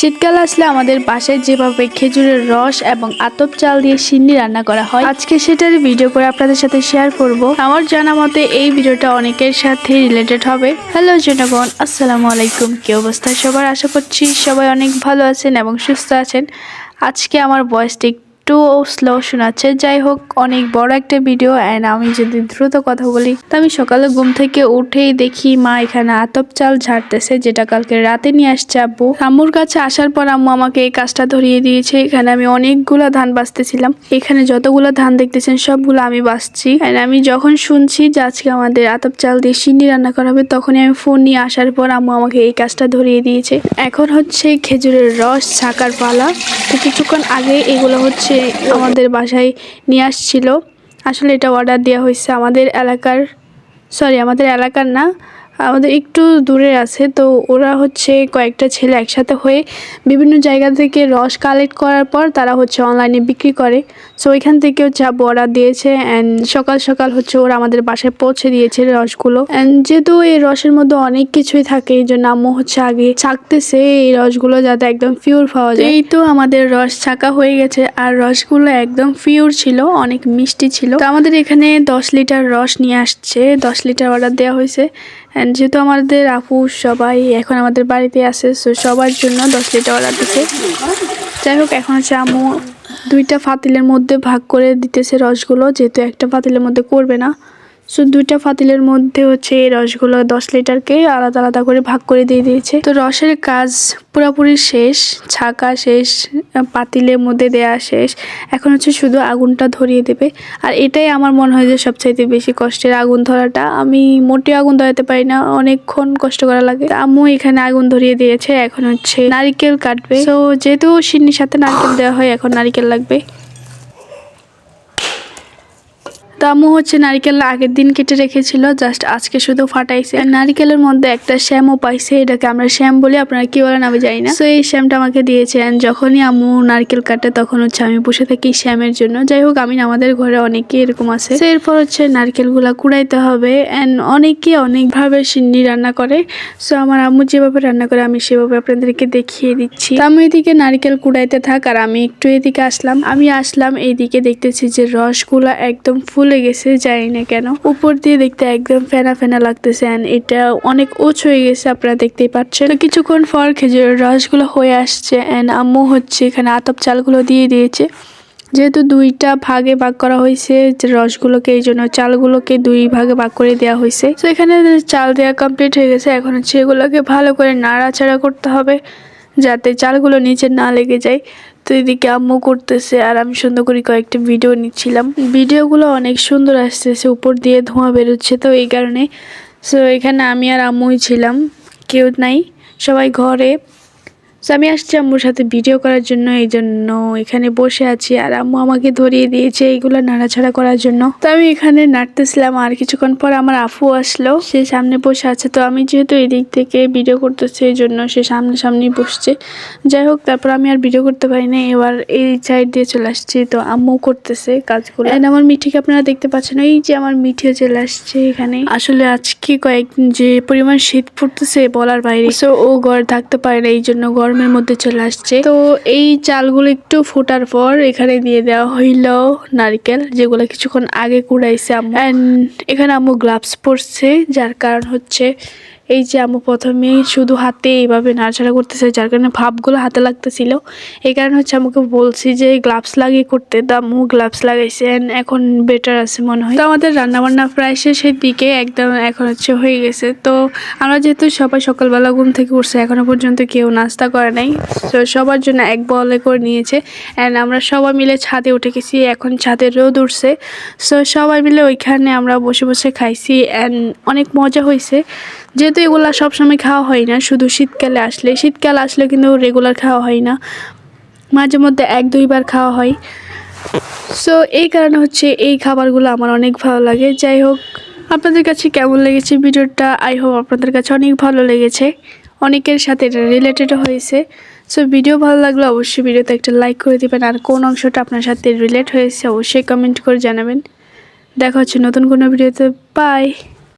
শীতকাল আসলে আমাদের বাসায় যেভাবে খেজুরের রস এবং আতপ চাল দিয়ে সিন্নি রান্না করা হয়, আজকে সেটার ভিডিও করে আপনাদের সাথে শেয়ার করব। আমার জানা মতে এই ভিডিওটা অনেকের সাথে রিলেটেড হবে। হ্যালো জনগণ, আসসালামু আলাইকুম। কি অবস্থা সবার? আশা করছি সবাই অনেক ভালো আছেন এবং সুস্থ আছেন। আজকে আমার ভয়েসটা একটু স্লো শোনাচ্ছে। যাই হোক অনেক বড় একটা ভিডিও অ্যান্ড আমি যদি দ্রুত কথা বলি, তো আমি সকালে ঘুম থেকে উঠেই দেখি মা এখানে আতপ চাল ঝাড়তেছে, যেটা কালকে রাতে নিয়ে আসছে আব্বু। আম্মুর কাছে আসার পর আম্মু আমাকে এই কাজটা ধরিয়ে দিয়েছে। এখানে আমি অনেকগুলো ধান বাঁচতেছিলাম। এখানে যতগুলো ধান দেখতেছেন, সবগুলো আমি বাঁচছি। অ্যান্ড আমি যখন শুনছি যে আজকে আমাদের আতপ চাল দিয়ে সিন্নি রান্না করা হবে, তখনই আমি ফোন নিয়ে আসার পর আম্মু আমাকে এই কাজটা ধরিয়ে দিয়েছে। এখন হচ্ছে খেজুরের রস ছাকার পালা। তো কিছুক্ষণ আগে এগুলো হচ্ছে আমাদের বাসায় নিয়ে আসছিল। আসলে এটা অর্ডার দেওয়া হয়েছে আমাদের এলাকার সরি আমাদের এলাকার না আমাদের একটু দূরে আছে, তো ওরা হচ্ছে কয়েকটা ছেলে একসাথে হয়ে বিভিন্ন জায়গা থেকে রস কালেক্ট করার পর তারা হচ্ছে অনলাইনে বিক্রি করে। সো ওইখান থেকে হচ্ছে আব্বু অর্ডার দিয়েছে অ্যান্ড সকাল সকাল হচ্ছে ওরা আমাদের বাসায় পৌঁছে দিয়েছে রসগুলো। অ্যান্ড যেহেতু এই রসের মধ্যে অনেক কিছুই থাকে, এই জন্য আম্মু হচ্ছে আগে ছাকতেছে এই রসগুলো যাতে একদম পিওর পাওয়া যায়। এই তো আমাদের রস ছাকা হয়ে গেছে, আর রসগুলো একদম পিওর ছিল, অনেক মিষ্টি ছিল। তো আমাদের এখানে দশ লিটার রস নিয়ে আসছে, দশ লিটার অর্ডার দেওয়া হয়েছে। অ্যান্ড যেহেতু আমাদের আপু সবাই এখন আমাদের বাড়িতে আছে সো সবার জন্য দশ লিটার অর্ডার দিচ্ছে যাই হোক, এখন হচ্ছে আমু দুইটা ফাতিলের মধ্যে ভাগ করে দিতেছে রসগুলো, যেহেতু একটা ফাতিলের মধ্যে করবে না। সো দুইটা ফাতিলের মধ্যে হচ্ছে এই রসগুলো দশ লিটারকে আলাদা আলাদা করে ভাগ করে দিয়ে দিয়েছে। তো রসের কাজ পুরোপুরি শেষ, ছাকা শেষ, পাতিলের মধ্যে দেয়া শেষ। এখন হচ্ছে শুধু আগুনটা ধরিয়ে দেবে। আর এটাই আমার মনে হয় যে সবচাইতে বেশি কষ্টের আগুন ধরাটা। আমি মোটে আগুন ধরাতে পারি না, অনেকক্ষণ কষ্ট করা লাগে। আম্মু এখানে আগুন ধরিয়ে দিয়েছে, এখন হচ্ছে নারিকেল কাটবে। তো যেহেতু সিন্নির সাথে নারকেল দেওয়া হয়, এখন নারিকেল লাগবে। তো হচ্ছে নারিকেল আগের দিন কেটে রেখেছিল, জাস্ট আজকে শুধু ফাটাইছে। নারিকেলের মধ্যে একটা শ্যামও পাইছে, এটাকে আমরা শ্যাম বলি, আপনারা কি বলেন আমি জানি না। তো এই শ্যামটা আমাকে দিয়েছে, and যখনই আম্মু নারকেল কাটে, তখন হচ্ছে আমি বসে থাকি শ্যামের জন্য। যাই হোক, আমি আমাদের ঘরে অনেকে এরকম আছে। তো এরপর হচ্ছে নারকেলগুলা কুড়াইতে হবে অ্যান্ড অনেকে অনেকভাবে সিন্নি রান্না করে। সো আমার আম্মু যেভাবে রান্না করে, আমি সেভাবে আপনাদেরকে দেখিয়ে দিচ্ছি। আমি এদিকে নারকেল কুড়াইতে থাক, আর আমি একটু এদিকে আসলাম। আমি আসলাম এইদিকে দেখতেছি যে রসগুলা একদম ফুলে গেছে, জানি না কেন। উপর দিয়ে দেখতে একদম ফেনা ফেনা লাগতেছে অ্যান্ড এটা অনেক উঁচু হয়ে গেছে, আপনারা দেখতেই পাচ্ছেন। তো কিছুক্ষণ পর খেজুরের রসগুলো হয়ে আসছে অ্যান্ড আম্মু হচ্ছে এখানে আতপ চালগুলো দিয়ে দিয়েছে। যেহেতু দুইটা ভাগে ভাগ করা হয়েছে রসগুলোকে, এই জন্য চালগুলোকে দুই ভাগে ভাগ করে দেওয়া হয়েছে। তো এখানে চাল দেওয়া কমপ্লিট হয়ে গেছে, এখন হচ্ছে এগুলোকে ভালো করে নাড়াচাড়া করতে হবে। যাতে চালগুলো নিচে না লেগে যায়। তো এদিকে আম্মু করতেছে আর আমি সুন্দর করে কয়েকটা ভিডিও নিচ্ছিলাম। ভিডিওগুলো অনেক সুন্দর আসতেছে, উপর দিয়ে ধোঁয়া বেরোচ্ছে তো এই কারণে। সো এখানে আমি আর আম্মুই ছিলাম, কেউ নাই। সবাই ঘরে। তো আমি আসছি আম্মুর সাথে ভিডিও করার জন্য, এই জন্য এখানে বসে আছি আর আম্মু আমাকে ধরিয়ে দিয়েছে এইগুলো নাড়াছাড়া করার জন্য। তো আমি এখানে নাড়তেছিলাম আর কিছুক্ষণ পর আমার আফু আসলো, সে সামনে বসে আছে। তো আমি যেহেতু এদিক থেকে ভিডিও করতেছি, এই জন্য সে সামনে সামনেই বসছে। যাই হোক, তারপর আমি আর ভিডিও করতে পারি না এবার এই সাইড দিয়ে চলে আসছি। তো আম্মু করতেছে কাজগুলো। And আমার মিঠিকে আপনারা দেখতে পাচ্ছেন, এই যে আমার মিঠিও চলে আসছে এখানে। আসলে আজকে কয়েকদিন যে পরিমাণ শীত পড়তেছে বলার বাইরে। সো ও ঘর থাকতে পারে না, এই জন্য গরমের মধ্যে চলে আসছে। তো এই চালগুলো একটু ফোটার পর এখানে দিয়ে দেওয়া হইল নারকেল, যেগুলো কিছুক্ষণ আগে কুড়াইছে অ্যান্ড এখানে আম্মু গ্লাভস পরছে, যার কারণ হচ্ছে এই যে আম্মু প্রথমেই শুধু হাতে এইভাবে নাড়াচাড়া করতেছে, যার কারণে ভাবগুলো হাতে লাগতেছিল। এই কারণে হচ্ছে আমাকে বলছি যে গ্লাভস লাগিয়ে করতে তো আম্মু গ্লাভস লাগাইছে এখন বেটার আছে মনে হয়। তো আমাদের রান্নাবান্না প্রায় শেষের দিকে একদম এখন হচ্ছে হয়ে গেছে। তো আমরা যেহেতু সবাই সকালবেলা ঘুম থেকে উঠছে এখনও পর্যন্ত কেউ নাস্তা করে নাই। তো সবার জন্য এক বলে করে নিয়েছে। অ্যান্ড আমরা সবাই মিলে ছাদে উঠে গেছি, এখন ছাদে রোদ উঠছে। সো সবাই মিলে ওইখানে আমরা বসে বসে খাইছি অ্যান্ড অনেক মজা হয়েছে। যেহেতু এগুলা সবসময় খাওয়া হয় না। শুধু শীতকালে আসলে, শীতকাল আসলে কিন্তু রেগুলার খাওয়া হয় না। মাঝে মধ্যে এক দুইবার খাওয়া হয়। সো এই কারণে হচ্ছে এই খাবারগুলো আমার অনেক ভালো লাগে। যাই হোক, আপনাদের কাছে কেমন লেগেছে ভিডিওটা? আই হোপ আপনাদের কাছে অনেক ভালো লেগেছে। অনেকের সাথে এটা রিলেটেড হয়েছে। সো ভিডিও ভালো লাগলে অবশ্যই ভিডিওতে একটা লাইক করে দিবেন। আর কোন অংশটা আপনার সাথে রিলেট হয়েছে অবশ্যই কমেন্ট করে জানাবেন। দেখা হচ্ছে নতুন কোনো ভিডিওতে। বাই